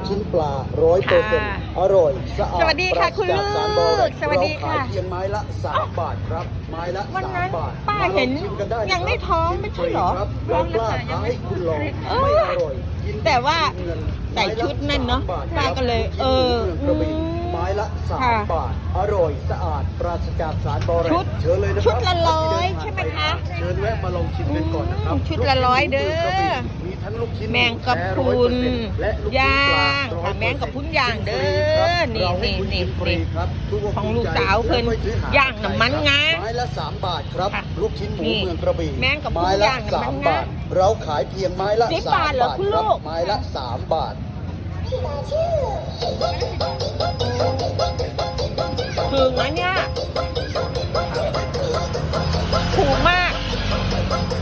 กชิ้นปลาร้อยเปอร์เซ็นต์ค่ะอร่อยสะอาดสวัสดีค่ะปราศคุณจากสารลูบกอแรกสวัสดีค่ะเราขายเพียงไม้ละสามบาทครับไม้ละวันสานั้มนบาทป้าเห็นมลองชิมกันได้นะครับยังไม่ท้องไม่ใช่เหรอชิมฟครับเรากล้าท้าให้คุณลองเออไม่อร่อยยินดีแต่ว่าเงินใส่ชุดนั่นเนอะไม้ลป้าก็เลยสมบทเออ ครับลูกชิ้นหมูเมืองกระบี่อืมไม้ละสามค่ะบาท อร่อยสะอาดปราศจากสารบอแรกชุดเชิญเลยนะครับชุดละร้อยที่เดินทางใช่ไหมคะเชิญแวะมาลองชิมกันก่อนนะครับอืมชุดละร้อยเด้อมีทั้งลูกชิ้นแมงกะพรุนและลูกชิ้นย่าปลงค่ะ100%แมงกะพรุนย่างเด้อชิมฟรีครับนี่เราให้คุณนี่ชิมฟรีนี่ครับทุกของลูกสาวเพิ่นและไม่ซื้อหย่างน้ำมันงาไม้ละสามบาทครับ ค่ะลูกชิ้นหมูนี่เมืองกระบี่แมงกะพรุนไม้ละย่างน้ำสามัมนงาบาท เราขายเพียงไม้ละสิบสามบาทเหรอบาทคุณครับลูกไม้ละสามบาท ถึงนะเนี่ยถูกมาก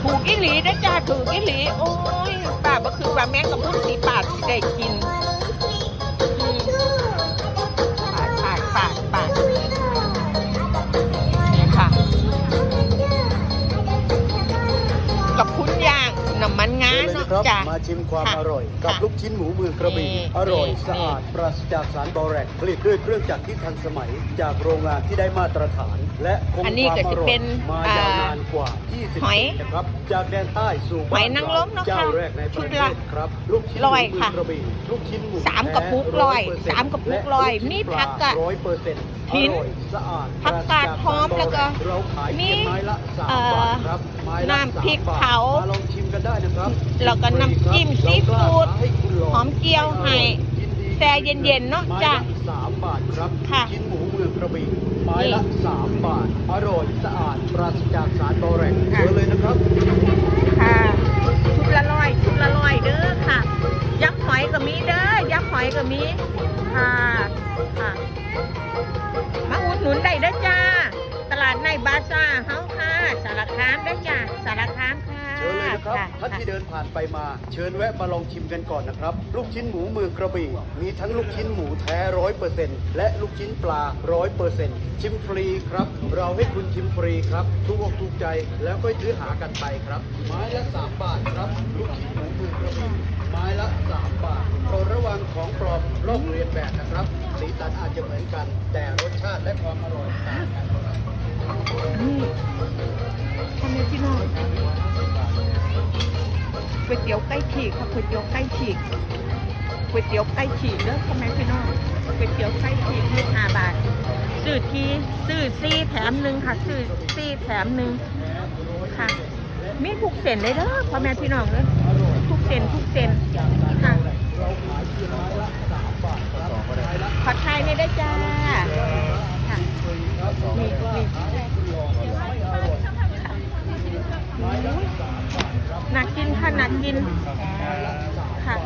ถูกอีหลีนะจ้าถูกอีหลี โอ้ยป่าบ่คือว่าแมงกับพุ่นสีปาที่ได้กิน นาะนะครับ จ้ามาชิมความค่ะอร่อย กับค่ะลูกชิ้นหมูเมืองกระบี่นี่อร่อยนี่สะอาดปราศจากสารบอแรกผลิตด้วยเครื่องจักรที่ทันสมัย จากโรงงานที่ได้มาตรฐาน และคงอันนี้ความก็อจะร่อเป็ยนมาอ่ายาวนานกว่า 20หอยปีนะครับจากแดนใต้สู่หอยนางรมเนอะเจ้าค่ะแรกในประชุดเทละศครับลูกชิ้นหร้มูอยเมือค่ะงกระบี่ลูกชิ้นหมูสามกระปุกร้อยแท้สามกระปุกร้อยมีผักอะร้อยเปอร์เซ็นต์หินอร่อยสะอาดผักกาดหอมแล้วก็เราขายเพียงไม้ละสามเอ่อ บาทครับไม้ละน้ำพริกสมบทเผา มาลองชิมกันได้นะครับ แล้วก็น้ำจิ้มซีฟู้ดหอมเจียวให้แช่เย็นๆเนอะจ้ะไม้ละสามบาทครับค่ะชิ้นหมูเมืองกระบี่ไม้ละสามบาท อร่อยสะอาดปราศจากสารบอแรกเชิญเลยนะครับ ค่ะชุดละานที่เดินผ่านไปมา เชิญแวะมาลองชิมกันก่อนนะครับ ลูกชิ้นหมูเมืองกระบี่มีทั้งลูกชิ้นหมูแท้ร้อยเปอร์เซ็นต์และลูกชิ้นปลาร้อยเปอร์เซ็นต์ชิมฟรีครับ เราให้คุณชิมฟรีครับทุกอกถูกใจแล้วก็ซื้อหากันไปครับ ไม้ละสามบาทครับ ลูกชิ้นหมูเมืองกระบี่ไม้ละสามบาทโปรดระวังของปลอมลอกเลียนแบบนะครับ สีสันอาจจะเหมือนกัน แต่รสชาติและความอร่อยต่างกัน ก๋วยเตี๋ยวไก่ฉีกค่ะก๋วยเตี๋ยวไก่ฉีกก๋วยเตี๋ยวไก่ฉีกเด้อทำไมพี่น้องก๋วยเตี๋ยวไก่ฉีกยี่ห้าบาทซื้อทีซื้อซี่แถมหนึ่งค่ะซื้อซี่แถมหนึ่งค่ะ มีทุกเส้นเลยเด้อพ่อแม่พี่น้องเลยทุกเส้นทุกเส้นค่ะผัดไทยไม่ได้จ้าค่ะนี่นี่ หนักกินค่ะหนักกินค่ะ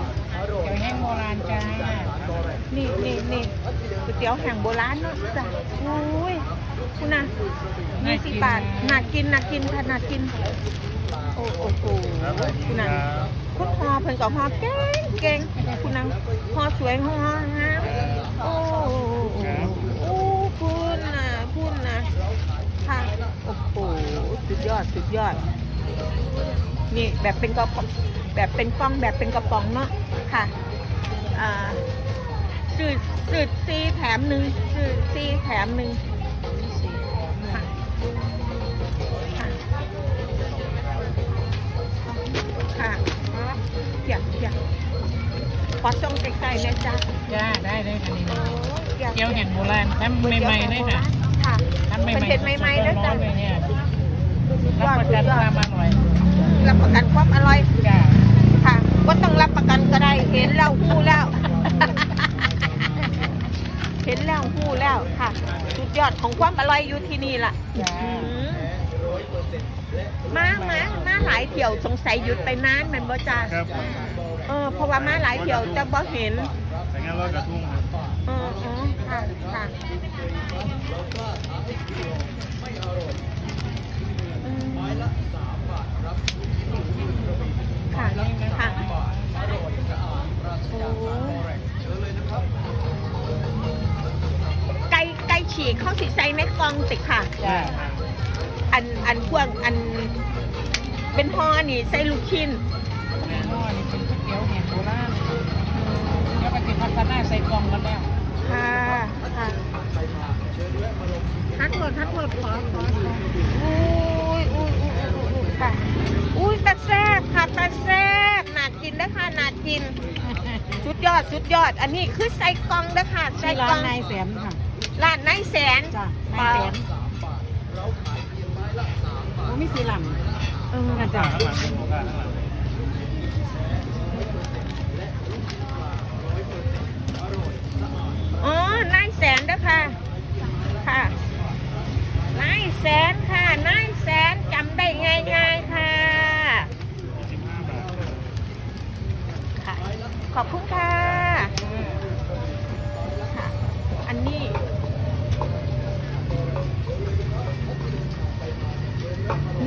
เดี๋ยวแห้งโบราณจ้านี่นี่นี่ก๋วยเตี๋ยวแห่งโบราณเนาะจ้ะอุ้ยคุณนะยี่สิบบาทหนักกินหนักกินค่ะหนักกิน โอ้โอ้โหคุณนะคุณพอเพิ่นกับพอเก่งเก่งคุณนะพอสวยพองามโอ้โอ้คุณนะคุณนะค่ะโอ้โหสุดยอดสุดยอด นี่แบบเป็นกระป๋องแบบเป็นกล้องแบบเป็นกระป๋องเนาะค่ะอ่าสืดสืดซีแถมหนึ่งสืดซีแถมหนึ่งค่ะค่ะค่ะเกี่ยเกี่ยขอส่งไกลๆนะจ๊ะจ้าได้เลยค่ะนี่โอ้กี่เกี๊ยวแห่งโบราณทำใหม่ๆเลยค่ะค่ะทำใหม่เป็นๆเผ็ดใหม่ๆแล้วร้จ้ะอนๆเลยเนี่ยสุดยรัอบดประสุกัดนยอคดวามอร่อย รับประกันความอร่อยจ้าค่ะก็ต้องรับประกันก็ได้ เห็นแล้วหู้แล้ว เห็นแล้วหู้แล้วค่ะสุดยอดของความอร่อยอยู่ที่นี่ล่ะจ้าอืมมามามาหลายเที่ยวสงสัยหยุดไปนานแมันบ่จ้าครับเออเพราะว่ามาหลายเที่ยวแต่บ่เห็นแต่งานลอยกระทุ่ง อันอันพวกอัน เป็นห่อนี่ใส่ลูกชิ้นแม่ห่อนี่เป็นก๋วยเตี๋ยวแห่งโบราณแล้วก็ติดผักราดหน้าใส่กล่องกันแล้วค่ะค่ะทัดหมดทัดหมดขอขอขออุ้ยอุ้ยอุ้ยอุ้ยอุ้ยค่ะอุ้ยตาแซ่บค่ะตาแซ่บน่ากินนะคะน่ากินสุดยอดสุดยอด อันนี้คือใส่กล่องนะคะใส่ที่กล่ร้าอนงนายแสนค่ะร้านนายแสนจ้ะนายแสนโอ้ ไม่สีหลังเอออาจ๊ะางหลั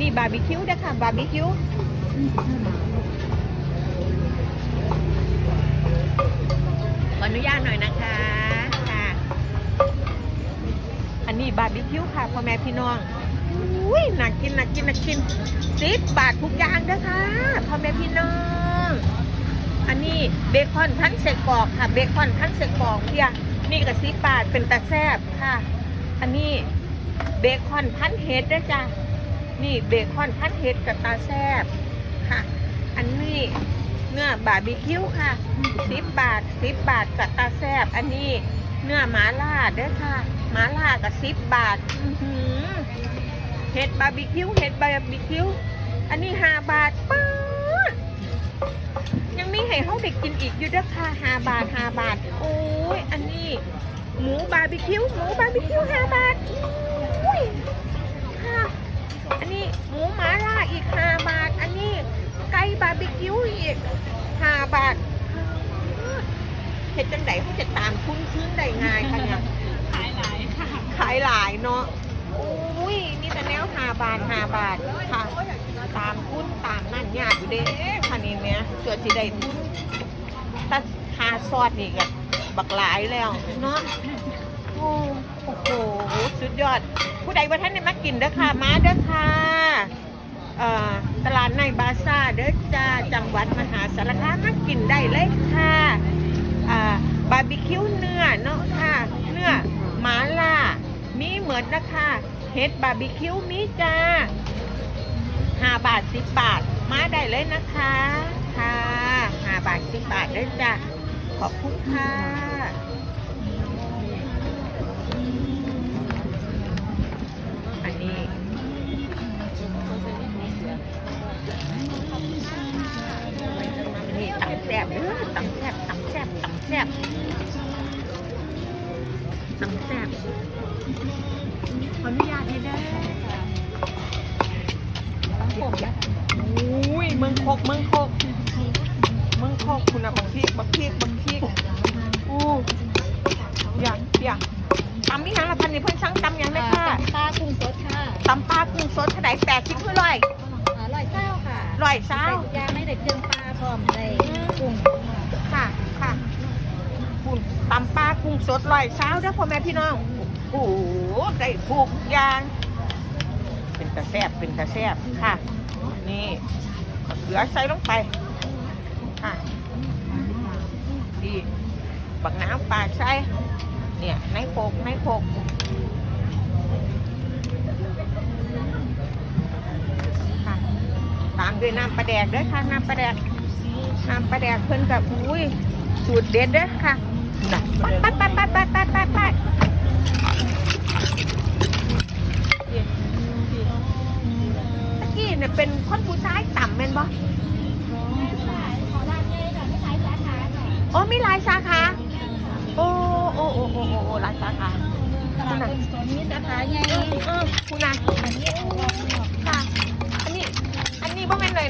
นี่บาร์บีคิวนะคะบาร์บีคิวขออนุญาตหน่อยนะคะค่ะ อันนี้บาร์บีคิวค่ะพ่อแม่พี่น้องอุ้ยน่ากินน่ากินน่ากินสิบบาททุกอย่างเด้อค่ะพ่อแม่พี่น้อง อันนี้เบคอนพันเสกกรอกค่ะ เบคอนพันเสกกรอกเพียนี่ก็สิบบาทเป็นตาแซบค่ะ อันนี้เบคอนพันเฮดด้วยจ้ะ นี่เบคอนพันเฮดกับตาแซบค่ะ อันนี้เนื้อบาร์บีคิวค่ะสิบบาทสิบบาทกับตาแซบอันนี้เนื้อหมาล่าเด้อค่ะหมาล่ากับสิบบาทเห็ดบาร์บีคิวเห็ดบาร์บีคิวอันนี้ห้าบาทป๊าดยังมีให้เขาเด็กกินอีกอยู่ด้อค่ะห้าบาทห้าบาท โอ้ยอันนี้ หมูบาร์บีคิวหมูบาร์บีคิวห้าบาทอุ้ย อันนี้หมูหมาล่าอีกห้าบาท อันนี้ไก่บาร์บีคิวอีกห้าบาทเห็ดจังไดเขาจะตามคุ้นคืนได้ง่ายค่ะเนี่ยขายหลายค่ะ ขายหลายเนาะอุ้ยมีแต่แนวหาบาทหาบาทค่ะ ตามคุ้นตามนั่นยากอยู่เด้ค่ะนี่เนี่ยเกิดสิได้ทุนถ้าหาซอดนี่ก็บักหลายแล้วเนาะ โอ้โหสุดยอด ผู้ใดว่าท่านได้มากินเด้อค่ะ มาเด้อค่ะตลาดในบาซ่าเด้อจ้าจังหวัดมหาสารคามมากินได้เลยค่ะบาร์บีคิวเนื้อเนาะค่ะ เนื้อหมาล่า มีเหมือนนะคะเฮ็ดบาร์บีคิวมีจ้าห้าบาทสิบบาท มาได้เลยนะคะ ค่ะห้าบาทสิบบาทเด้อจ้าขอบคุณค่ะ ออนุญาตให้ได้อุ้ยเมืองโคกเมืองโคกเมืองโคกคุณอะบักพริกบักพริกบักพริกอู้อยากอยากตำนี่ยังละพันนี่เพิ่นสั่งตำยังได้ค่ะปลากุ้งสดค่ะตำปลากุ้งสดเท่าไหร่แปดสิบเท่าไหร่อร่อยเศร้าค่ะร้อยเช้าใส่ทุกอย่างไม่ได้เครื่องปลาพร้อมใส่กุ้งค่ะค่ะคุณตำปลากุ้งสดร้อยเช้าเด้อพ่อแม่พี่น้อง โอ้โหได้ทุกอย่าง เป็นตะแซบเป็นตะแซบค่ะ นี่มะเขือใส่ลงไปค่ะดีบักน้ำปลาใส่เนี่ยในโคกในโคกค่ะตามด้วยน้ำปลาแดกด้วยค่ะน้ำปลาแดกน้ำปลาแดกเพิ่นกับอุ้ยสูตรเด็ดเด้อค่ะน่ะปัดปัดปัดปัดปัดปัดปัด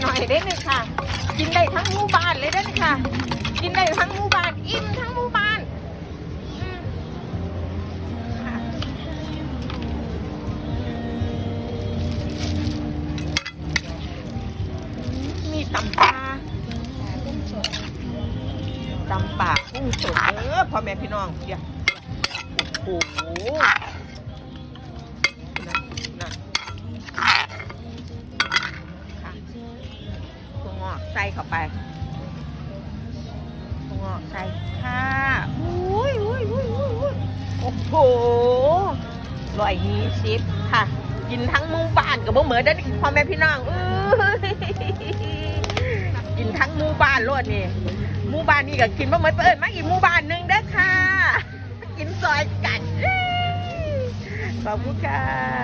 หน่อยๆเด้นี่ค่ะ กินได้ทั้งหมู่บ้านเลยเด้นี่ค่ะ กินได้ทั้งหมู่บ้านอิ่มทั้งหมู่บ้านมีตำปลาตำปลากุ้งสดเออพ่อแม่พี่น้องเดี๋ยวโอ้โหนั่นนั่นค่ะ ถั่วงอกใส่เข้าไปถั่วงอกใส่ค่ะอู้ร้อยยี่สิบค่ะ กินทั้งมู่บ้านกับบ่เหมือนเด้อพ่อแม่พี่น้องเอ้ยกินทั้งมู่บ้านโลดนี่มู่บ้านนี่ก็กินบ่เหมือนเปิดมาอีกมู่บ้านหนึงเด้อค่ะ กินซอยกันขอบคุณค่ะ